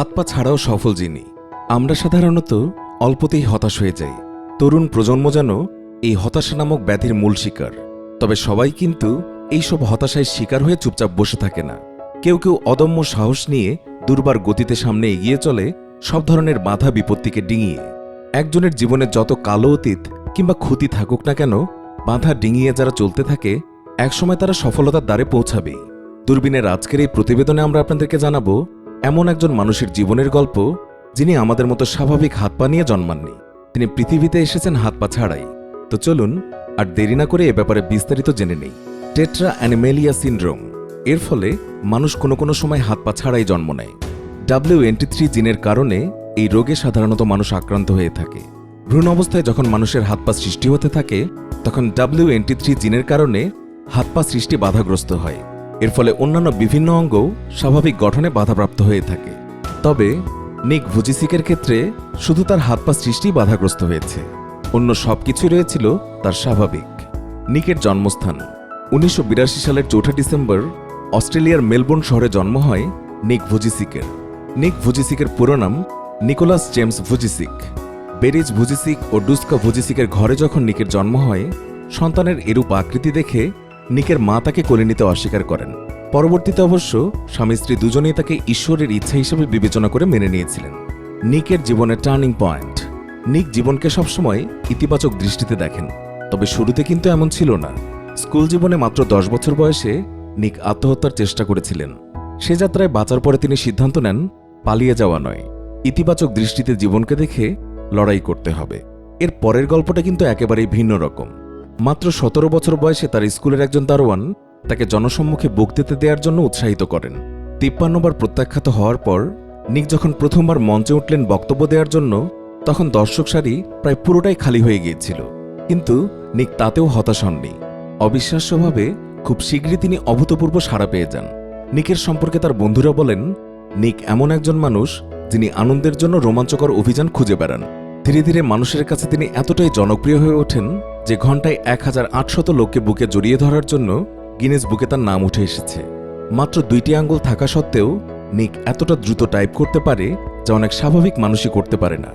হাত পা ছাড়াও সফল যিনি। আমরা সাধারণত অল্পতেই হতাশ হয়ে যাই। তরুণ প্রজন্ম যেন এই হতাশা নামক ব্যাধির মূল শিকার। তবে সবাই কিন্তু এইসব হতাশায় শিকার হয়ে চুপচাপ বসে থাকে না। কেউ কেউ অদম্য সাহস নিয়ে দুর্বার গতিতে সামনে এগিয়ে চলে সব ধরনের বাধা বিপত্তিকে ডিঙিয়ে। একজনের জীবনে যত কালো অতীত কিংবা ক্ষতি থাকুক না কেন, বাধা ডিঙিয়ে যারা চলতে থাকে, একসময় তারা সফলতার দ্বারে পৌঁছাবেই। দূরবীনের আজকের এই প্রতিবেদনে আমরা আপনাদেরকে জানাব এমন একজন মানুষের জীবনের গল্প যিনি আমাদের মতো স্বাভাবিক হাত পা নিয়ে জন্মাননি। তিনি পৃথিবীতে এসেছেন হাত পা ছাড়াই। তো চলুন, আর দেরি না করে এ ব্যাপারে বিস্তারিত জেনে নেই। Tetra amelia syndrome. এর ফলে মানুষ কোনো কোনো সময় হাত পা ছাড়াই জন্ম নেয়। ডাব্লিউ এনটি থ্রি জিনের কারণে এই রোগে সাধারণত মানুষ আক্রান্ত হয়ে থাকে। ভ্রূণ অবস্থায় যখন মানুষের হাত পা সৃষ্টি হতে থাকে, তখন ডাব্লিউ এনটি থ্রি জিনের কারণে হাত পা সৃষ্টি বাধাগ্রস্ত হয়। এর ফলে অন্যান্য বিভিন্ন অঙ্গও স্বাভাবিক গঠনে বাধাপ্রাপ্ত হয়ে থাকে। তবে নিক ভুজিসিকের ক্ষেত্রে শুধু তার হাত পা সৃষ্টি বাধাগ্রস্ত হয়েছে। অন্য সব সবকিছুই রয়েছিল তার স্বাভাবিক। নিকের জন্মস্থান। উনিশশো বিরাশি সালের চৌঠা ডিসেম্বর অস্ট্রেলিয়ার মেলবোর্ন শহরে জন্ম হয় নিক ভুজিসিকের। নিক ভুজিসিকের পুরো নাম Nicholas James Vujicic. Boris Vujicic ও ডুস্কা ভুজিসিকের ঘরে যখন নিকের জন্ম হয়, সন্তানের এরূপ আকৃতি দেখে নিকের মা তাকে কোলে নিতে অস্বীকার করেন। পরবর্তীতে অবশ্য স্বামী স্ত্রী দুজনেই তাকে ঈশ্বরের ইচ্ছা হিসেবে বিবেচনা করে মেনে নিয়েছিলেন। নিকের জীবনের টার্নিং পয়েন্ট। নিক জীবনকে সবসময় ইতিবাচক দৃষ্টিতে দেখেন, তবে শুরুতে কিন্তু এমন ছিল না। স্কুল জীবনে মাত্র দশ বছর বয়সে নিক আত্মহত্যার চেষ্টা করেছিলেন। সে যাত্রায় বাঁচার পরে তিনি সিদ্ধান্ত নেন, পালিয়ে যাওয়া নয়। ইতিবাচক দৃষ্টিতে জীবনকে দেখে লড়াই করতে হবে। এর পরের গল্পটা কিন্তু একেবারেই ভিন্ন রকম। মাত্র সতেরো বছর বয়সে তার স্কুলের একজন দারোয়ান তাকে জনসম্মুখে বক্তৃতা দেওয়ার জন্য উৎসাহিত করেন। তিপ্পান্নবার প্রত্যাখ্যাত হওয়ার পর, নিক যখন প্রথমবার মঞ্চে উঠলেন বক্তব্য দেওয়ার জন্য, তখন দর্শক সারি প্রায় পুরোটাই খালি হয়ে গিয়েছিল। কিন্তু নিক তাতেও হতাশ হননি। অবিশ্বাস্যভাবে খুব শীঘ্রই তিনি অভূতপূর্ব সাড়া পেয়ে যান। নিকের সম্পর্কে তার বন্ধুরা বলেন, নিক এমন একজন মানুষ যিনি আনন্দের জন্য রোমাঞ্চকর অভিযান খুঁজে বেড়ান। ধীরে ধীরে মানুষের কাছে তিনি এতটাই জনপ্রিয় হয়ে ওঠেন যে ঘন্টায় এক হাজার আটশত লোককে বুকে জড়িয়ে ধরার জন্য গিনেস বুকে তার নাম উঠে এসেছে। মাত্র দুইটি আঙ্গুল থাকা সত্ত্বেও নিক এতটা দ্রুত টাইপ করতে পারে যা অনেক স্বাভাবিক মানুষই করতে পারে না।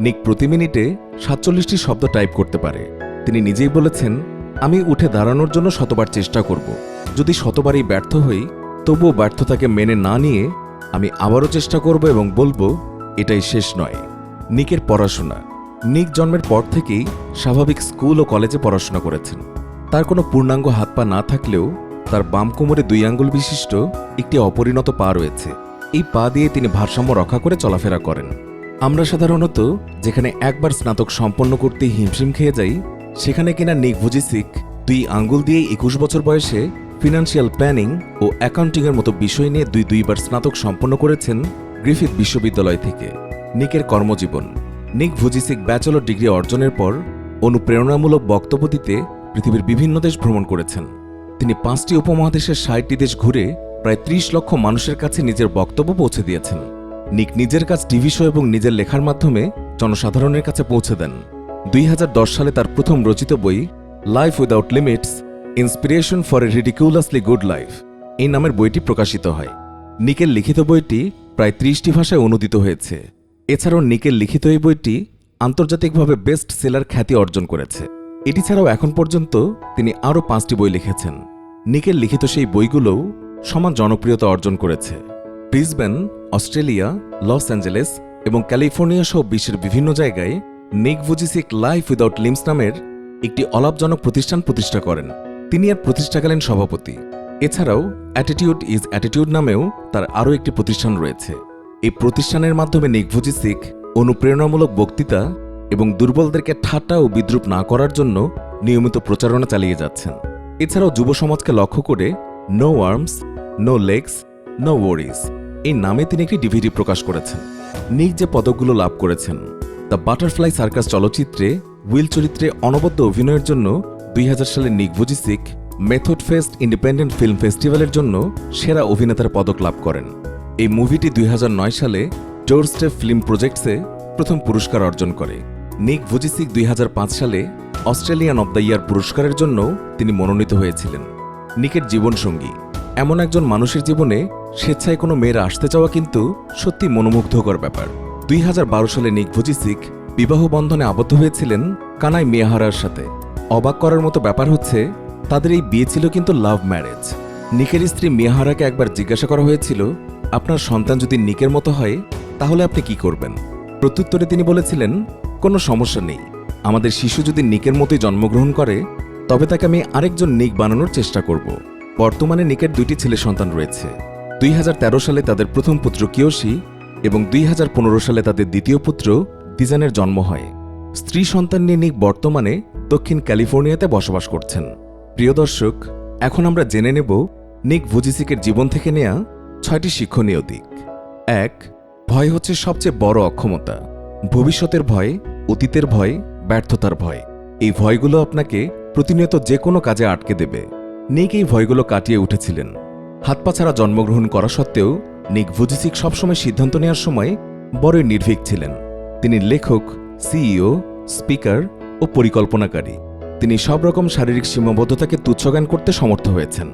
নিক প্রতি মিনিটে সাতচল্লিশটি শব্দ টাইপ করতে পারে। তিনি নিজেই বলেছেন, আমি উঠে দাঁড়ানোর জন্য শতবার চেষ্টা করব। যদি শতবারই ব্যর্থ হই, তবুও ব্যর্থতাকে মেনে না নিয়ে আমি আবারও চেষ্টা করব এবং বলব, এটাই শেষ নয়। নিকের পড়াশোনা নিক জন্মের পর থেকেই স্বাভাবিক স্কুল ও কলেজে পড়াশোনা করেছেন। তার কোনো পূর্ণাঙ্গ হাত পা না থাকলেও তার বাম কোমরে দুই আঙ্গুল বিশিষ্ট একটি অপরিণত পা রয়েছে। এই পা দিয়ে তিনি ভারসাম্য রক্ষা করে চলাফেরা করেন। আমরা সাধারণত যেখানে একবার স্নাতক সম্পন্ন করতে হিমশিম খেয়ে যাই, সেখানে কিনা নিক ভুজিসিক দুই আঙ্গুল দিয়ে একুশ বছর বয়সে ফিনান্সিয়াল প্ল্যানিং ও অ্যাকাউন্টিংয়ের মতো বিষয় নিয়ে দুই দুইবার স্নাতক সম্পন্ন করেছেন গ্রিফিথ বিশ্ববিদ্যালয় থেকে। নিকের কর্মজীবন নিক ভুজিসিক ব্যাচেলর ডিগ্রি অর্জনের পর অনুপ্রেরণামূলক বক্তব্য দিতে পৃথিবীর বিভিন্ন দেশ ভ্রমণ করেছেন। তিনি পাঁচটি উপমহাদেশের ষাটটি দেশ ঘুরে প্রায় ত্রিশ লক্ষ মানুষের কাছে নিজের বক্তব্য পৌঁছে দিয়েছেন। নিক নিজের কাজ টিভি শো এবং নিজের লেখার মাধ্যমে জনসাধারণের কাছে পৌঁছে দেন। দুই হাজার দশ সালে তার প্রথম রচিত বই life without limits inspiration for a ridiculously good life এই নামের বইটি প্রকাশিত হয়। নিকের লিখিত বইটি প্রায় ত্রিশটি ভাষায় অনুদিত হয়েছে। এছাড়াও নিকের লিখিত এই বইটি আন্তর্জাতিকভাবে বেস্ট সেলার খ্যাতি অর্জন করেছে। এটি ছাড়াও এখন পর্যন্ত তিনি আরও পাঁচটি বই লিখেছেন। নিকের লিখিত সেই বইগুলোও সমান জনপ্রিয়তা অর্জন করেছে। ব্রিসবেন, অস্ট্রেলিয়া, লস অ্যাঞ্জেলেস এবং ক্যালিফোর্নিয়া সহ বিশ্বের বিভিন্ন জায়গায় নিক ভুজিসিক লাইফ উইদাউট লিমস নামের একটি অলাভজনক প্রতিষ্ঠান প্রতিষ্ঠা করেন। তিনি আর প্রতিষ্ঠাকালীন সভাপতি। এছাড়াও অ্যাটিটিউড ইজ অ্যাটিটিউড নামেও তার আরও একটি প্রতিষ্ঠান রয়েছে। এই প্রতিষ্ঠানের মাধ্যমে নিক ভুজিসিক অনুপ্রেরণামূলক বক্তৃতা এবং দুর্বলদেরকে ঠাট্টা ও বিদ্রুপ না করার জন্য নিয়মিত প্রচারণা চালিয়ে যাচ্ছেন। এছাড়াও যুব সমাজকে লক্ষ্য করে no arms, no legs, no worries এই নামে তিনি একটি ডিভিডি প্রকাশ করেছেন। নিক যে পদকগুলো লাভ করেছেন, দ্য বাটারফ্লাই সার্কাস চলচ্চিত্রে উইল চরিত্রে অনবদ্য অভিনয়ের জন্য দুই হাজার সালে Nick Vujicic method fest independent film ফেস্টিভ্যালের জন্য সেরা অভিনেতার পদক লাভ করেন। এই মুভিটি দুই হাজার নয় সালে জোর স্টেপ ফিল্ম প্রজেক্টসে প্রথম পুরস্কার অর্জন করে। নিক ভুজিসিক দুই হাজার পাঁচ সালে অস্ট্রেলিয়ান অব দ্য ইয়ার পুরস্কারের জন্য তিনি মনোনীত হয়েছিলেন। নিকের জীবনসঙ্গী। এমন একজন মানুষের জীবনে স্বেচ্ছায় কোনো মেয়ের আসতে চাওয়া কিন্তু সত্যি মনোমুগ্ধকর ব্যাপার। দুই হাজার বারো সালে নিক ভুজিসিক বিবাহ বন্ধনে আবদ্ধ হয়েছিলেন কানাই মিয়াহারার সাথে। অবাক করার মতো ব্যাপার হচ্ছে, তাদের এই বিয়ে ছিল কিন্তু লাভ ম্যারেজ। নিকের স্ত্রী মিয়াহারাকে একবার জিজ্ঞাসা করা হয়েছিল আপনার সন্তান যদি নিকের মতো হয়, তাহলে আপনি কি করবেন? প্রত্যুত্তরে তিনি বলেছিলেন, কোনো সমস্যা নেই। আমাদের শিশু যদি নিকের মতোই জন্মগ্রহণ করে, তবে তাকে আমি আরেকজন নিক বানানোর চেষ্টা করব। বর্তমানে নিকের দুইটি ছেলে সন্তান রয়েছে। দুই হাজার তেরো সালে তাদের প্রথম পুত্র কিয়োশি এবং দুই হাজার পনেরো সালে তাদের দ্বিতীয় পুত্র দিজানের জন্ম হয়। স্ত্রী সন্তান নিয়ে নিক বর্তমানে দক্ষিণ ক্যালিফোর্নিয়াতে বসবাস করছেন। প্রিয় দর্শক, এখন আমরা জেনে নেব নিক ভুজিসিকের জীবন থেকে নেয়া ছয়টি শিক্ষণীয় দিক। এক, ভয় হচ্ছে সবচেয়ে বড় অক্ষমতা। ভবিষ্যতের ভয়, অতীতের ভয়, ব্যর্থতার ভয়। এই ভয়গুলো আপনাকে প্রতিনিয়ত যে কোনো কাজে আটকে দেবে। নিক এই ভয়গুলো কাটিয়ে উঠেছিলেন। হাত পা ছাড়া জন্মগ্রহণ করা সত্ত্বেও নিক ভুজিসিক সবসময় সিদ্ধান্ত নেওয়ার সময় বড়ই নির্ভীক ছিলেন। তিনি লেখক, সিইও, স্পিকার ও পরিকল্পনাকারী। তিনি সব রকম শারীরিক সীমাবদ্ধতাকে তুচ্ছজ্ঞান করতে সমর্থ হয়েছেন।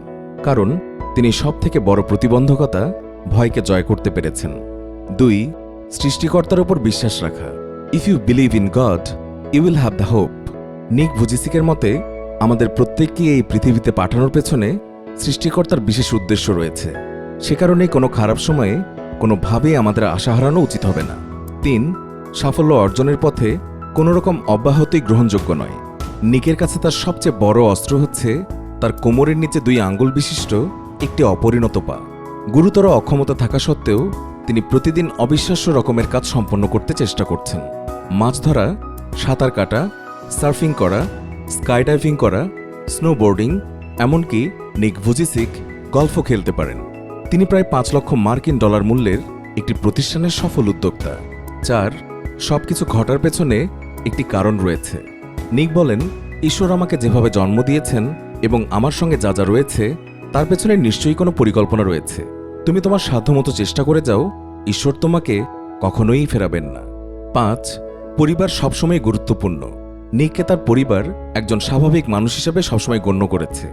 কারণ তিনি সব থেকে বড় প্রতিবন্ধকতা ভয়কে জয় করতে পেরেছেন। দুই, সৃষ্টিকর্তার উপর বিশ্বাস রাখা। If you believe in God you will have the hope Nick ভুজিসিকের মতে, আমাদের প্রত্যেককে এই পৃথিবীতে পাঠানোর পেছনে সৃষ্টিকর্তার বিশেষ উদ্দেশ্য রয়েছে। সে কারণে কোনো খারাপ সময়ে কোনোভাবেই আমাদের আশা হারানো উচিত হবে না। তিন, সাফল্য অর্জনের পথে কোনো রকম অব্যাহতই গ্রহণযোগ্য নয়। নিকের কাছে তার সবচেয়ে বড় অস্ত্র হচ্ছে তার কোমরের নিচে দুই আঙ্গুল বিশিষ্ট একটি অপরিণত পা। গুরুতর অক্ষমতা থাকা সত্ত্বেও তিনি প্রতিদিন অবিশ্বাস্য রকমের কাজ সম্পন্ন করতে চেষ্টা করছেন। মাছ ধরা, সাঁতার কাটা, সার্ফিং করা, স্কাইডাইভিং করা, স্নোবোর্ডিং, এমনকি নিক ভুজিসিক গল্ফও খেলতে পারেন। তিনি প্রায় পাঁচ লক্ষ মার্কিন ডলার মূল্যের একটি প্রতিষ্ঠানের সফল উদ্যোক্তা চার সবকিছু ঘটার পেছনে একটি কারণ রয়েছে। নিক বলেন, ঈশ্বর আমাকে যেভাবে জন্ম দিয়েছেন এবং আমার সঙ্গে যা যা রয়েছে তার পেছনে নিশ্চয়ই কোনো পরিকল্পনা রয়েছে। তুমি তোমার সাধ্যমতো চেষ্টা করে যাও, ঈশ্বর তোমাকে কখনোই ফেরাবেন না। পাঁচ, পরিবার সবসময় গুরুত্বপূর্ণ। নিককে তার পরিবার একজন স্বাভাবিক মানুষ হিসেবে সবসময় গণ্য করেছে।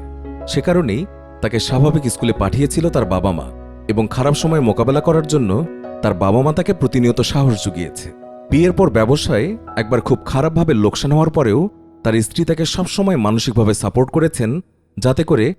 সে কারণেই তাকে স্বাভাবিক স্কুলে পাঠিয়েছিল তার বাবা মা এবং খারাপ সময় মোকাবেলা করার জন্য তার বাবা মা তাকে প্রতিনিয়ত সাহস জুগিয়েছে। বিয়ের পর ব্যবসায় একবার খুব খারাপভাবে লোকসান হওয়ার পরেও তার স্ত্রী তাকে সবসময় মানসিকভাবে সাপোর্ট করেছেন, যাতে করে